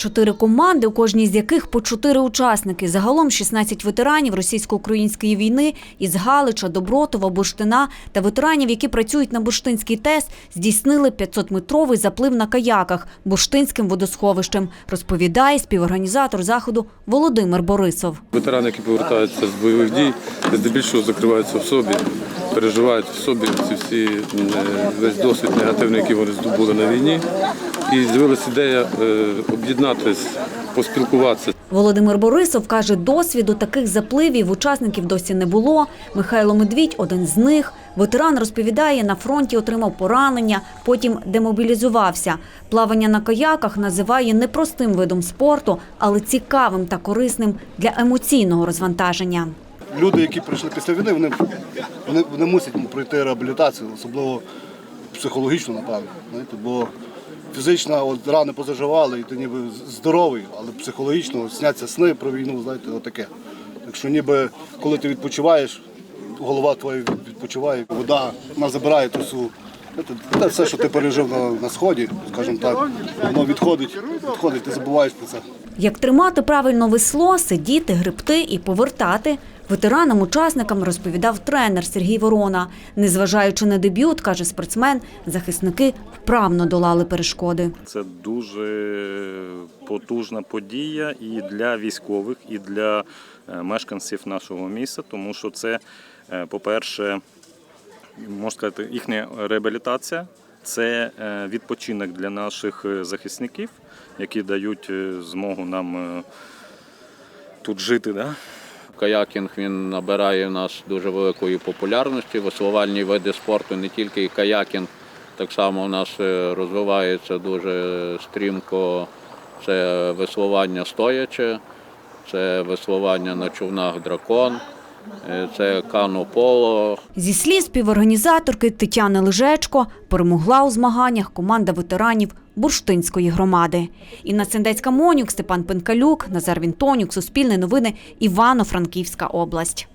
Чотири команди, у кожній з яких по чотири учасники. Загалом 16 ветеранів російсько-української війни із Галича, Добротова, Бурштина та ветеранів, які працюють на Бурштинський ТЕС, здійснили 500-метровий заплив на каяках Бурштинським водосховищем, розповідає співорганізатор заходу Володимир Борисов. Ветерани, які повертаються з бойових дій, здебільшого закриваються в собі, переживають в собі ці всі е, весь досвід негативний, який вони здобули на війні. І з'явилася ідея е, об'єднатися, поспілкуватися. Володимир Борисов каже, досвіду таких запливів учасників досі не було. Михайло Медвідь – один з них. Ветеран розповідає, на фронті отримав поранення, потім демобілізувався. Плавання на каяках називає не простим видом спорту, але цікавим та корисним для емоційного розвантаження. люди, які прийшли після війни, вони, вони, вони мусять пройти реабілітацію, особливо психологічну, напевно. Бо фізично от, рани позаживали, і ти ніби здоровий, але психологічно сняться сни про війну, знаєте, отаке. Так що ніби коли ти відпочиваєш, голова твоя відпочиває, вода вона забирає ту. Знаєте, Те все, що ти пережив на, на сході, скажімо так, воно відходить, відходить, ти забуваєш про це. Як тримати правильно весло, сидіти, гребти і повертати, ветеранам-учасникам розповідав тренер Сергій Ворона. Незважаючи на дебют, каже спортсмен, захисники вправно долали перешкоди. Це дуже потужна подія і для військових, і для е, мешканців нашого міста, тому що це, е, по-перше, можна сказати, їхня реабілітація. Це е, відпочинок для наших е, захисників, які дають е, змогу нам тут жити. Да? Каякінг він набирає нас дуже великої популярності. Веслувальні види спорту, не тільки каякінг, так само у нас розвивається дуже стрімко. Це веслування стояче, це веслування на човнах дракон, це канополо, Зі слів співорганізаторки Тетяни Лежечко перемогла у змаганнях команда ветеранів Бурштинської громади. Інна Сендецька Монюк, Степан Пенкалюк, Назар Вінтонюк, Суспільне новини, Івано-Франківська область.